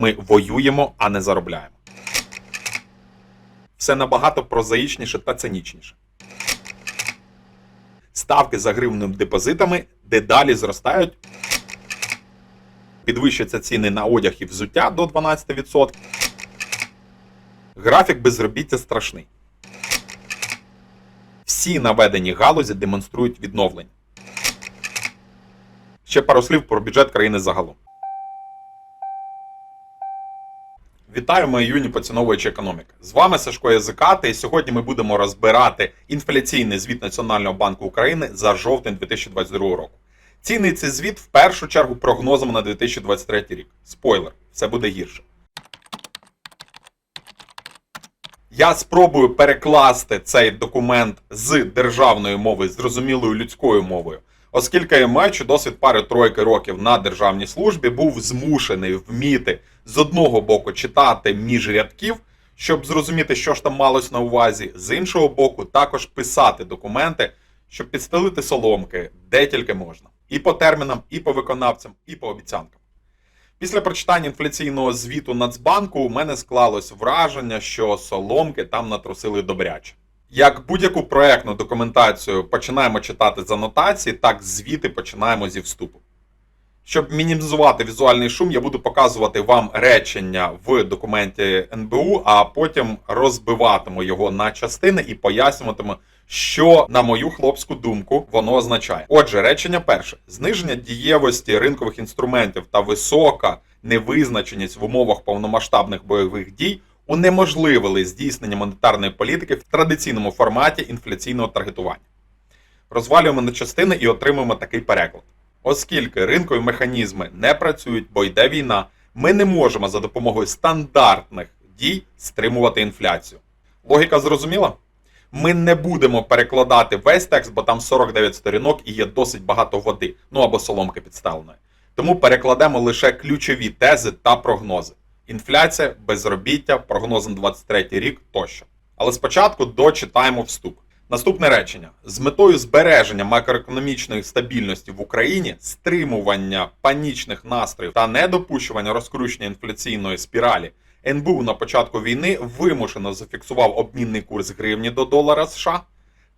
Ми воюємо, а не заробляємо. Все набагато прозаїчніше та цинічніше. Ставки за гривневими депозитами дедалі зростають. Підвищуються ціни на одяг і взуття до 12%. Графік безробіття страшний. Всі наведені галузі демонструють відновлення. Ще пару слів про бюджет країни загалом. Вітаю, мої юні поціновувачі економіки. З вами Сашко Язикати, і сьогодні ми будемо розбирати інфляційний звіт Національного банку України за жовтень 2022 року. Цінний цей звіт в першу чергу прогнозом на 2023 рік. Спойлер, все буде гірше. Я спробую перекласти цей документ з державної мови зрозумілою людською мовою, оскільки маючи досвід пари тройки років на державній службі, був змушений вміти з одного боку читати між рядків, щоб зрозуміти, що ж там малось на увазі, з іншого боку, також писати документи, щоб підстелити соломки, де тільки можна. І по термінам, і по виконавцям, і по обіцянкам. Після прочитання інфляційного звіту Нацбанку у мене склалось враження, що соломки там натрусили добряче. Як будь-яку проектну документацію починаємо читати з анотації, так звіти починаємо зі вступу. Щоб мінімізувати візуальний шум, я буду показувати вам речення в документі НБУ, а потім розбиватиму його на частини і пояснюватиму, що, на мою хлопську думку, воно означає. Отже, речення перше: зниження дієвості ринкових інструментів та висока невизначеність в умовах повномасштабних бойових дій унеможливили здійснення монетарної політики в традиційному форматі інфляційного таргетування. Розвалюємо на частини і отримуємо такий переклад. Оскільки ринкові механізми не працюють, бо йде війна, ми не можемо за допомогою стандартних дій стримувати інфляцію. Логіка зрозуміла? Ми не будемо перекладати весь текст, бо там 49 сторінок і є досить багато води, ну або соломки підставленої. Тому перекладемо лише ключові тези та прогнози: інфляція, безробіття, прогноз на 23 рік тощо. Але спочатку дочитаємо вступ. Наступне речення: з метою збереження макроекономічної стабільності в Україні, стримування панічних настроїв та недопущування розкручення інфляційної спіралі. НБУ на початку війни вимушено зафіксував обмінний курс гривні до долара США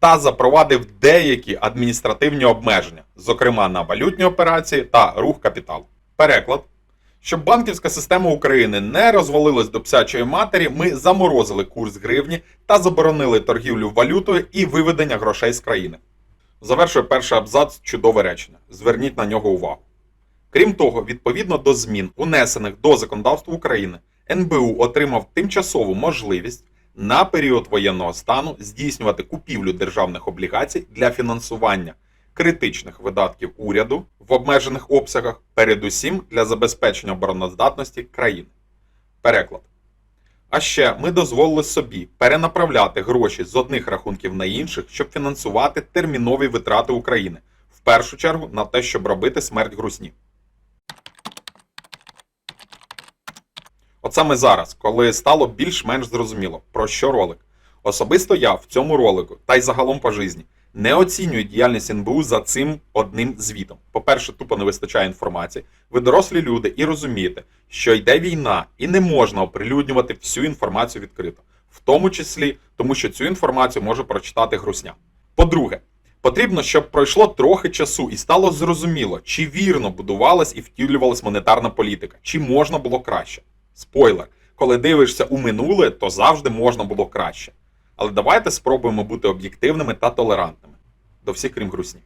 та запровадив деякі адміністративні обмеження, зокрема на валютні операції та рух капіталу. Переклад. Щоб банківська система України не розвалилась до псячої матері, ми заморозили курс гривні та заборонили торгівлю валютою і виведення грошей з країни. Завершує перший абзац чудове речення. Зверніть на нього увагу. Крім того, відповідно до змін, унесених до законодавства України, НБУ отримав тимчасову можливість на період воєнного стану здійснювати купівлю державних облігацій для фінансування критичних видатків уряду в обмежених обсягах, передусім для забезпечення обороноздатності країни. Переклад. А ще ми дозволили собі перенаправляти гроші з одних рахунків на інших, щоб фінансувати термінові витрати України, в першу чергу на те, щоб робити смерть грусні. От саме зараз, коли стало більш-менш зрозуміло, про що ролик. Особисто я в цьому ролику, та й загалом по житті, не оцінюю діяльність НБУ за цим одним звітом. По-перше, тупо не вистачає інформації. Ви дорослі люди і розумієте, що йде війна, і не можна оприлюднювати всю інформацію відкрито, в тому числі тому, що цю інформацію може прочитати грусня. По-друге, потрібно, щоб пройшло трохи часу і стало зрозуміло, чи вірно будувалась і втілювалась монетарна політика, чи можна було краще. Спойлер, коли дивишся у минуле, то завжди можна було краще. Але давайте спробуємо бути об'єктивними та толерантними до всіх, крім грусні.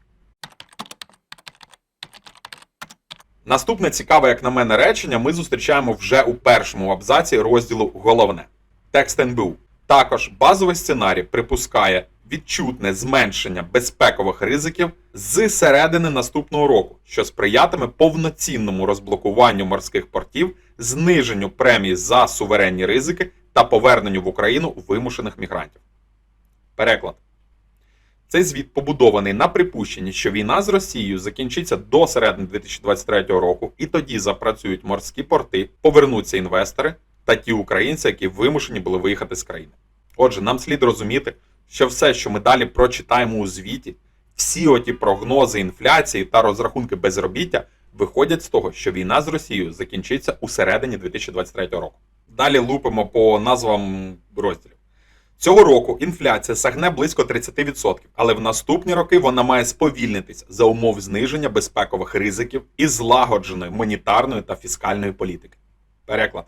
Наступне цікаве, як на мене, речення ми зустрічаємо вже у першому абзаці розділу Головне. Текст НБУ. Також базовий сценарій припускає відчутне зменшення безпекових ризиків з середини наступного року, що сприятиме повноцінному розблокуванню морських портів, зниженню премій за суверенні ризики та поверненню в Україну вимушених мігрантів. Переклад. Цей звіт побудований на припущенні, що війна з Росією закінчиться до середини 2023 року, і тоді запрацюють морські порти, повернуться інвестори та ті українці, які вимушені були виїхати з країни. Отже, нам слід розуміти, що все, що ми далі прочитаємо у звіті, всі оті прогнози інфляції та розрахунки безробіття виходять з того, що війна з Росією закінчиться у середині 2023 року. Далі лупимо по назвам розділів. Цього року інфляція сагне близько 30%, але в наступні роки вона має сповільнитись за умов зниження безпекових ризиків і злагодженої монетарної та фіскальної політики. Переклад.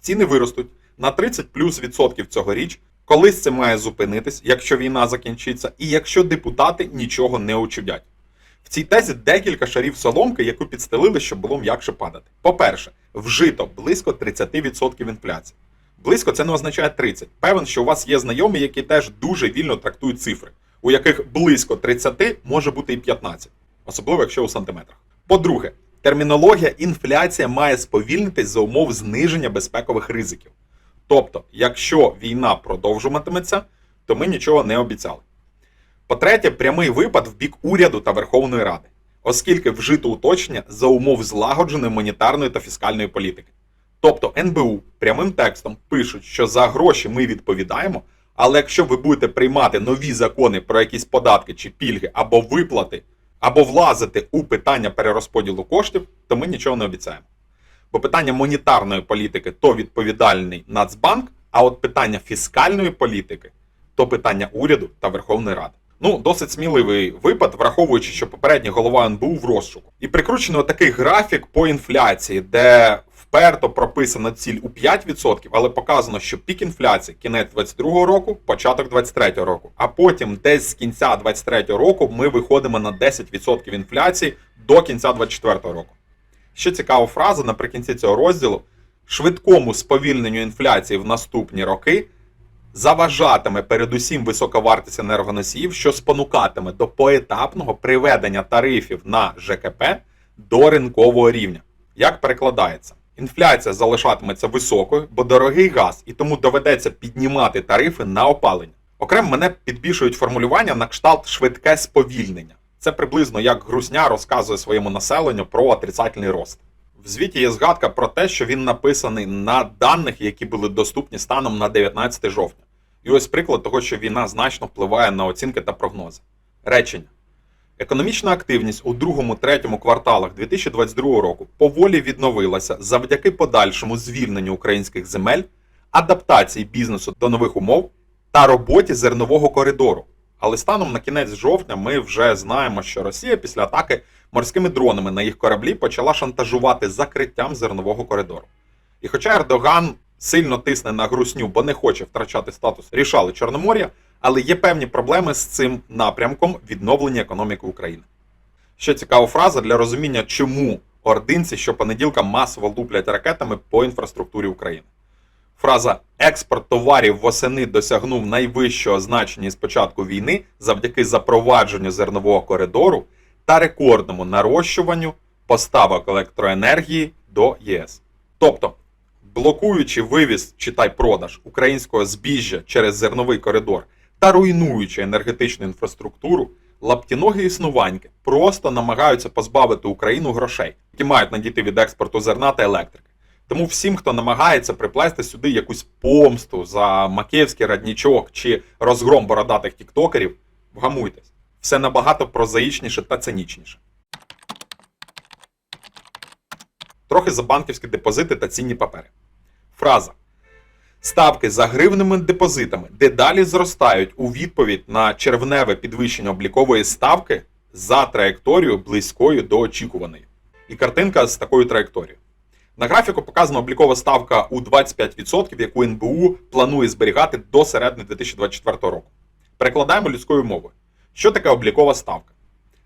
Ціни виростуть на 30 плюс відсотків цьогоріч, колись це має зупинитись, якщо війна закінчиться, і якщо депутати нічого не очудять. В цій тезі декілька шарів соломки, яку підстелили, щоб було м'якше падати. По-перше, вжито близько 30% інфляції. Близько це не означає 30. Певен, що у вас є знайомі, які теж дуже вільно трактують цифри, у яких близько 30 може бути і 15, особливо якщо у сантиметрах. По-друге, термінологія інфляція має сповільнитись за умов зниження безпекових ризиків. Тобто, якщо війна продовжуватиметься, то ми нічого не обіцяли. По-третє, прямий випад в бік уряду та Верховної Ради, оскільки вжито уточнення за умов злагодженої монетарної та фіскальної політики. Тобто НБУ прямим текстом пишуть, що за гроші ми відповідаємо, але якщо ви будете приймати нові закони про якісь податки чи пільги або виплати, або влазити у питання перерозподілу коштів, то ми нічого не обіцяємо. Бо питання монетарної політики то відповідальний Нацбанк, а от питання фіскальної політики то питання уряду та Верховної Ради. Ну, досить сміливий випад, враховуючи, що попередній голова НБУ в розшуку. І прикручено такий графік по інфляції, де вперто прописана ціль у 5%, але показано, що пік інфляції кінець 22 року, початок 23 року. А потім десь з кінця 23 року ми виходимо на 10% інфляції до кінця 24 року. Ще цікава фраза наприкінці цього розділу: швидкому сповільненню інфляції в наступні роки заважатиме передусім висока вартість енергоносіїв, що спонукатиме до поетапного приведення тарифів на ЖКП до ринкового рівня. Як перекладається? Інфляція залишатиметься високою, бо дорогий газ, і тому доведеться піднімати тарифи на опалення. Окремо мене підбільшують формулювання на кшталт швидке сповільнення. Це приблизно як Грусня розказує своєму населенню про отрицательний рост. В звіті є згадка про те, що він написаний на даних, які були доступні станом на 19 жовтня. І ось приклад того, що війна значно впливає на оцінки та прогнози. Речення. Економічна активність у другому-третьому кварталах 2022 року поволі відновилася завдяки подальшому звільненню українських земель, адаптації бізнесу до нових умов та роботі зернового коридору. Але станом на кінець жовтня ми вже знаємо, що Росія після атаки морськими дронами на їх кораблі почала шантажувати закриттям зернового коридору. І хоча Ердоган сильно тисне на грусню, бо не хоче втрачати статус рішали Чорномор'я, але є певні проблеми з цим напрямком відновлення економіки України. Ще цікава фраза для розуміння, чому ординці щопонеділка масово луплять ракетами по інфраструктурі України. Фраза експорт товарів восени досягнув найвищого значення з початку війни завдяки запровадженню зернового коридору та рекордному нарощуванню поставок електроенергії до ЄС. Тобто, блокуючи вивіз читай продаж українського збіжжя через зерновий коридор та руйнуючи енергетичну інфраструктуру, лаптіногі існуваньки просто намагаються позбавити Україну грошей, які мають надійти від експорту зерна та електрики. Тому всім, хто намагається приплести сюди якусь помсту за макіївський раднічок чи розгром бородатих тіктокерів, вгамуйтесь. Все набагато прозаїчніше та цинічніше. Трохи за банківські депозити та цінні папери. Фраза. Ставки за гривними депозитами дедалі зростають у відповідь на червневе підвищення облікової ставки за траєкторією близькою до очікуваної. І картинка з такою траєкторією. На графіку показана облікова ставка у 25%, яку НБУ планує зберігати до середини 2024 року. Перекладаємо людською мовою. Що таке облікова ставка?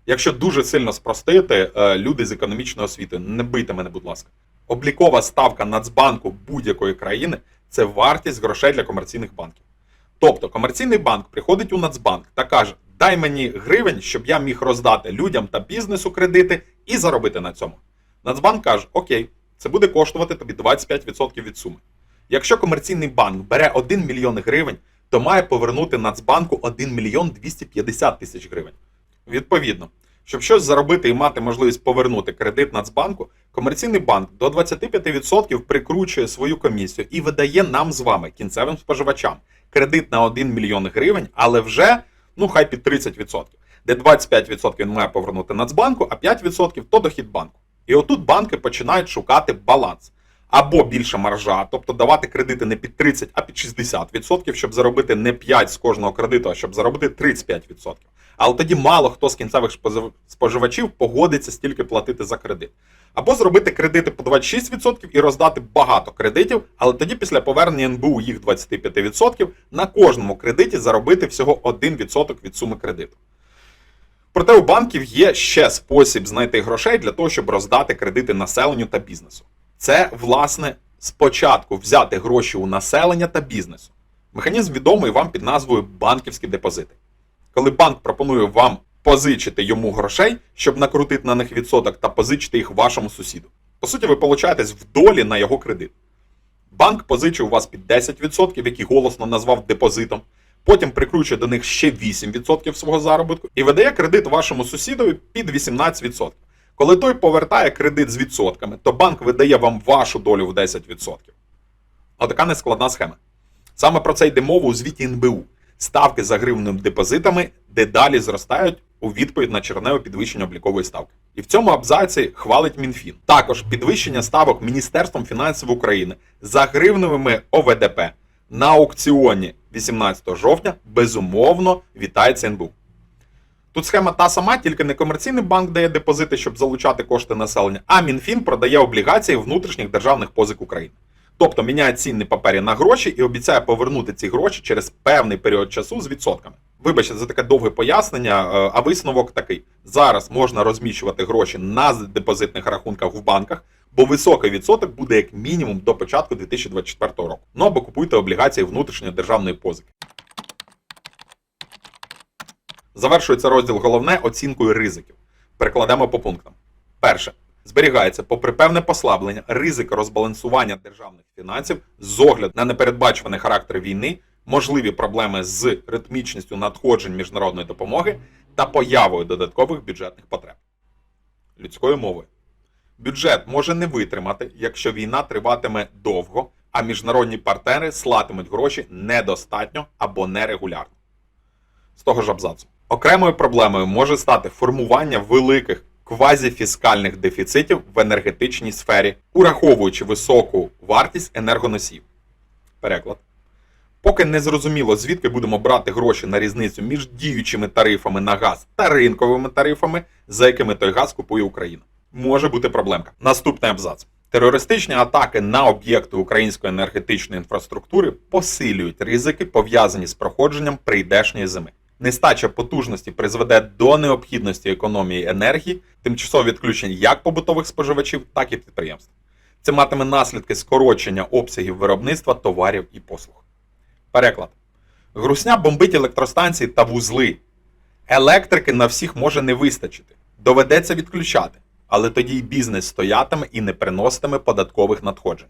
Якщо дуже сильно спростити, е, люди з економічної освіти, не бийте мене, будь ласка. Облікова ставка Нацбанку будь-якої країни це вартість грошей для комерційних банків. Тобто комерційний банк приходить у Нацбанк та каже: дай мені гривень, щоб я міг роздати людям та бізнесу кредити і заробити на цьому. Нацбанк каже: Окей, це буде коштувати тобі 25% від суми. Якщо комерційний банк бере 1 мільйон гривень, то має повернути Нацбанку 1 мільйон 250 тисяч гривень. Відповідно, щоб щось заробити і мати можливість повернути кредит Нацбанку, комерційний банк до 25% прикручує свою комісію і видає нам з вами, кінцевим споживачам, кредит на 1 мільйон гривень, але вже ну хай під 30%, де 25% він має повернути Нацбанку, а 5% то дохід банку. І отут банки починають шукати баланс. Або більша маржа, тобто давати кредити не під 30, а під 60%, щоб заробити не 5 з кожного кредиту, а щоб заробити 35%. Але тоді мало хто з кінцевих споживачів погодиться стільки платити за кредит. Або зробити кредити по 26% і роздати багато кредитів, але тоді після повернення НБУ їх 25% на кожному кредиті заробити всього 1% від суми кредиту. Проте у банків є ще спосіб знайти грошей для того, щоб роздати кредити населенню та бізнесу. Це, власне, спочатку взяти гроші у населення та бізнесу. Механізм відомий вам під назвою банківські депозити. Коли банк пропонує вам позичити йому грошей, щоб накрутити на них відсоток та позичити їх вашому сусіду. По суті, ви получаєтесь в долі на його кредит. Банк позичив вас під 10%, який голосно назвав депозитом. Потім прикручує до них ще 8% свого заробітку і видає кредит вашому сусідові під 18%. Коли той повертає кредит з відсотками, то банк видає вам вашу долю в 10%. Отака нескладна схема. Саме про це йде мова у звіті НБУ. Ставки за гривневими депозитами дедалі зростають у відповідь на черневе підвищення облікової ставки. І в цьому абзаці хвалить МінФін. Також підвищення ставок Міністерством фінансів України за гривневими ОВДП на аукціоні 18 жовтня безумовно вітається НБУ. Тут схема та сама, тільки не комерційний банк дає депозити, щоб залучати кошти населення, а МінФін продає облігації внутрішніх державних позик України. Тобто міняє цінні папері на гроші і обіцяє повернути ці гроші через певний період часу з відсотками. Вибачте за таке довге пояснення, е, а висновок такий: зараз можна розміщувати гроші на депозитних рахунках в банках, бо високий відсоток буде як мінімум до початку 2024 року. Ну або купуйте облігації внутрішньої державної позики. Завершується розділ головне оцінкою ризиків. Перекладемо по пунктам. Перше. Зберігається, попри певне послаблення, ризик розбалансування державних фінансів з огляду на непередбачуваний характер війни, можливі проблеми з ритмічністю надходжень міжнародної допомоги та появою додаткових бюджетних потреб. Людською мовою. Бюджет може не витримати, якщо війна триватиме довго, а міжнародні партнери слатимуть гроші недостатньо або нерегулярно з того ж абзацу. Окремою проблемою може стати формування великих квазіфіскальних дефіцитів в енергетичній сфері, ураховуючи високу вартість енергоносів. Переклад. Поки не зрозуміло, звідки будемо брати гроші на різницю між діючими тарифами на газ та ринковими тарифами, за якими той газ купує Україна. Може бути проблемка. Наступний абзац. Терористичні атаки на об'єкти української енергетичної інфраструктури посилюють ризики, пов'язані з проходженням прийдешньої зими. Нестача потужності призведе до необхідності економії енергії, тимчасове відключення як побутових споживачів, так і підприємств. Це матиме наслідки скорочення обсягів виробництва товарів і послуг. Переклад. Грусня бомбить електростанції та вузли. Електрики на всіх може не вистачити. Доведеться відключати. Але тоді й бізнес стоятиме і не приноситиме податкових надходжень.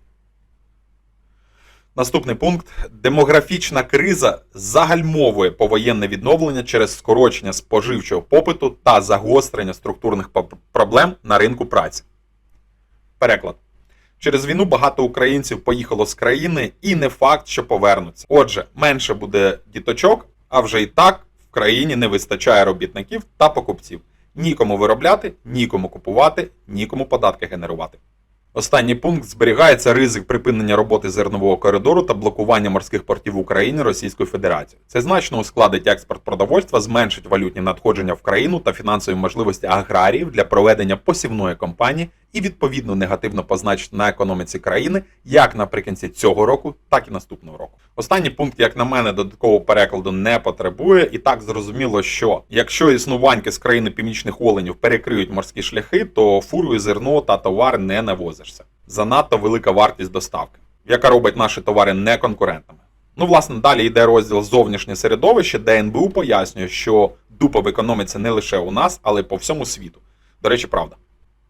Наступний пункт: демографічна криза загальмовує повоєнне відновлення через скорочення споживчого попиту та загострення структурних проблем на ринку праці. Переклад. Через війну багато українців поїхало з країни і не факт, що повернуться. Отже, менше буде діточок, а вже і так в країні не вистачає робітників та покупців. Нікому виробляти, нікому купувати, нікому податки генерувати. Останній пункт зберігається ризик припинення роботи зернового коридору та блокування морських портів України Російською Федерацією. Це значно ускладить експорт продовольства, зменшить валютні надходження в країну та фінансові можливості аграріїв для проведення посівної кампанії і відповідно негативно позначить на економіці країни як наприкінці цього року, так і наступного року. Останній пункт, як на мене, додаткового перекладу не потребує, і так зрозуміло, що якщо існуваньки з країни північних оленів перекриють морські шляхи, то фурою зерно та товар не навозишся. Занадто велика вартість доставки, яка робить наші товари неконкурентними. Ну, власне, далі йде розділ зовнішнє середовище, де НБУ пояснює, що дупа в економіці не лише у нас, але й по всьому світу. До речі, правда.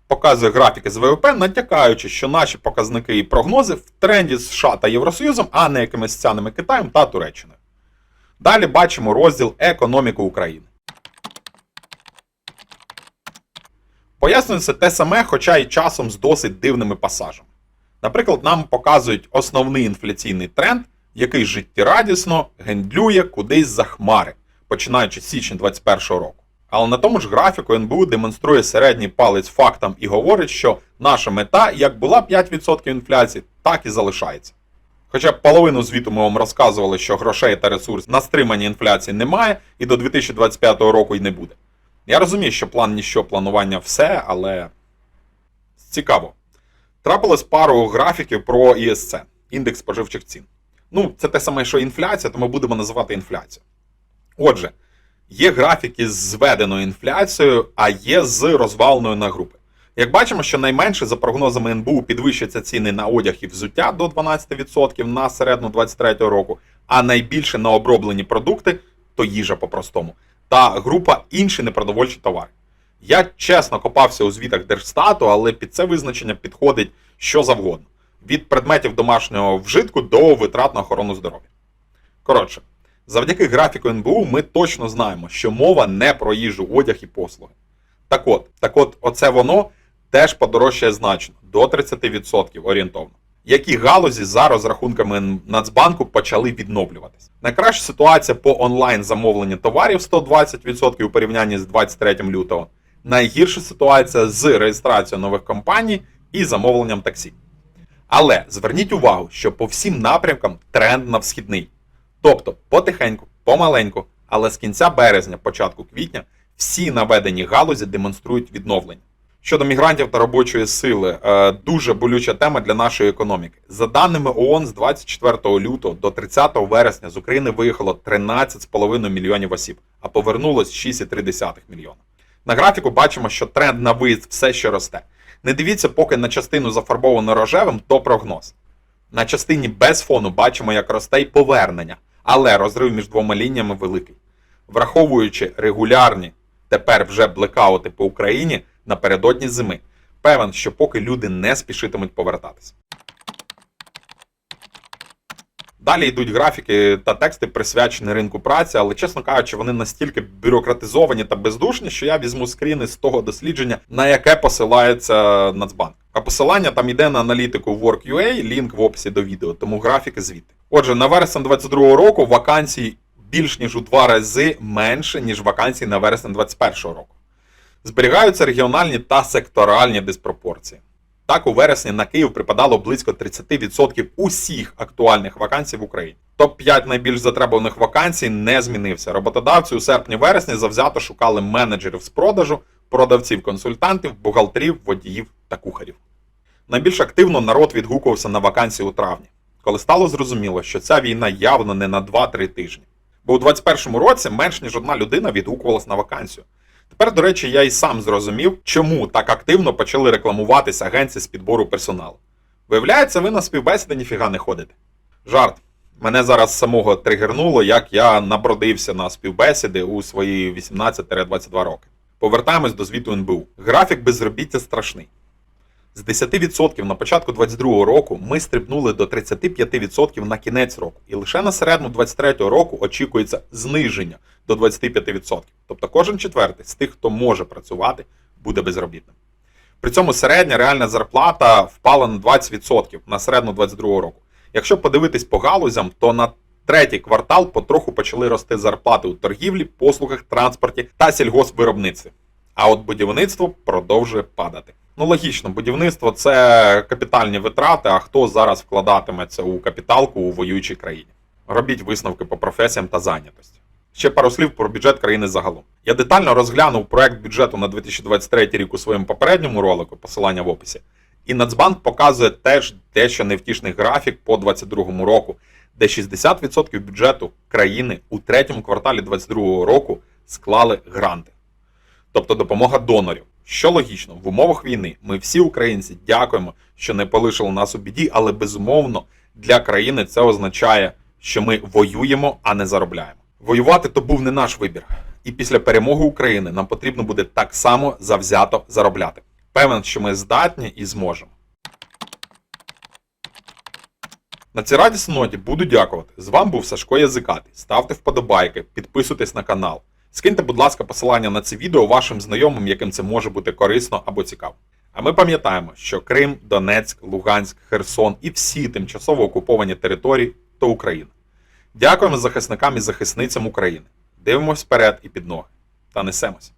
Показує графіки з ВВП, натякаючи, що наші показники і прогнози в тренді з США та Євросоюзом, а не якимись сцянами Китаєм та Туреччиною. Далі бачимо розділ економіку України. Пояснюється те саме, хоча й часом з досить дивними пасажами. Наприклад, нам показують основний інфляційний тренд, який життєрадісно гендлює кудись за хмари, починаючи з січня 2021 року. Але на тому ж графіку НБУ демонструє середній палець фактам і говорить, що наша мета як була 5% інфляції, так і залишається. Хоча половину звіту ми вам розказували, що грошей та ресурсів на стримання інфляції немає і до 2025 року й не буде. Я розумію, що план ніщо, планування все, але цікаво. Трапилось пару графіків про ІСЦ, індекс споживчих цін. Ну, це те саме, що інфляція, тому будемо називати інфляцію. Отже, є графіки з зведеною інфляцією, а є з розваленою на групи. Як бачимо, що найменше за прогнозами НБУ підвищаться ціни на одяг і взуття до 12% на середину 2023 року, а найбільше на оброблені продукти то їжа по-простому, та група інші непродовольчі товари. Я чесно копався у звітах Держстату, але під це визначення підходить що завгодно: від предметів домашнього вжитку до витрат на охорону здоров'я. Коротше, завдяки графіку НБУ ми точно знаємо, що мова не про їжу, одяг і послуги. Так от, так от, оце воно теж подорожчає значно до 30% орієнтовно. Які галузі за розрахунками Нацбанку почали відновлюватись? Найкраща ситуація по онлайн замовленню товарів 120% у порівнянні з 23 лютого. Найгірша ситуація з реєстрацією нових компаній і замовленням таксі. Але зверніть увагу, що по всім напрямкам тренд на всхідний. Тобто потихеньку, помаленьку, але з кінця березня, початку квітня, всі наведені галузі демонструють відновлення. Щодо мігрантів та робочої сили, е, дуже болюча тема для нашої економіки. За даними ООН, з 24 лютого до 30 вересня з України виїхало 13,5 мільйонів осіб, а повернулось 6,3 мільйона. На графіку бачимо, що тренд на виїзд все ще росте. Не дивіться, поки на частину зафарбовано рожевим, то прогноз. На частині без фону бачимо, як росте й повернення, але розрив між двома лініями великий. Враховуючи регулярні тепер вже блекаути по Україні напередодні зими, певен, що поки люди не спішитимуть повертатися. Далі йдуть графіки та тексти, присвячені ринку праці, але, чесно кажучи, вони настільки бюрократизовані та бездушні, що я візьму скріни з того дослідження, на яке посилається Нацбанк. А посилання там йде на аналітику Work.ua, лінк в описі до відео, тому графіки звідти. Отже, на вересень 2022 року вакансій більш ніж у два рази менше, ніж вакансій на вересень 2021 року. Зберігаються регіональні та секторальні диспропорції. Так, у вересні на Київ припадало близько 30% усіх актуальних вакансій в Україні. Топ-5 найбільш затребуваних вакансій не змінився. Роботодавці у серпні-вересні завзято шукали менеджерів з продажу, продавців-консультантів, бухгалтерів, водіїв та кухарів. Найбільш активно народ відгукувався на вакансії у травні, коли стало зрозуміло, що ця війна явно не на 2-3 тижні. Бо у 2021 році менш ніж одна людина відгукувалась на вакансію. Тепер, до речі, я і сам зрозумів, чому так активно почали рекламуватися агенції з підбору персоналу. Виявляється, ви на співбесіди ніфіга не ходите. Жарт. Мене зараз самого тригернуло, як я набродився на співбесіди у свої 18-22 роки. Повертаємось до звіту НБУ. Графік безробіття страшний. З 10% на початку 2022 року ми стрибнули до 35% на кінець року, і лише на середину 2023 року очікується зниження до 25%. Тобто кожен четвертий з тих, хто може працювати, буде безробітним. При цьому середня реальна зарплата впала на 20% на середину 2022 року. Якщо подивитись по галузям, то на третій квартал потроху почали рости зарплати у торгівлі, послугах, транспорті та сільгоспвиробництві. А от будівництво продовжує падати. Ну, логічно, будівництво це капітальні витрати, а хто зараз вкладатиметься у капіталку у воюючій країні? Робіть висновки по професіям та зайнятості. Ще пару слів про бюджет країни загалом. Я детально розглянув проект бюджету на 2023 рік у своєму попередньому ролику, посилання в описі. І Нацбанк показує теж дещо невтішний графік по 2022 року, де 60% бюджету країни у третьому кварталі 2022 року склали гранти, тобто допомога донорів. Що логічно, в умовах війни ми всі українці дякуємо, що не полишили нас у біді, але безумовно для країни це означає, що ми воюємо, а не заробляємо. Воювати то був не наш вибір. І після перемоги України нам потрібно буде так само завзято заробляти. Певен, що ми здатні і зможемо. На цій радісній ноті буду дякувати. З вами був Сашко Язикатий. Ставте вподобайки, підписуйтесь на канал. Скиньте, будь ласка, посилання на це відео вашим знайомим, яким це може бути корисно або цікаво. А ми пам'ятаємо, що Крим, Донецьк, Луганськ, Херсон і всі тимчасово окуповані території то Україна. Дякуємо захисникам і захисницям України. Дивимось вперед і під ноги та несемось.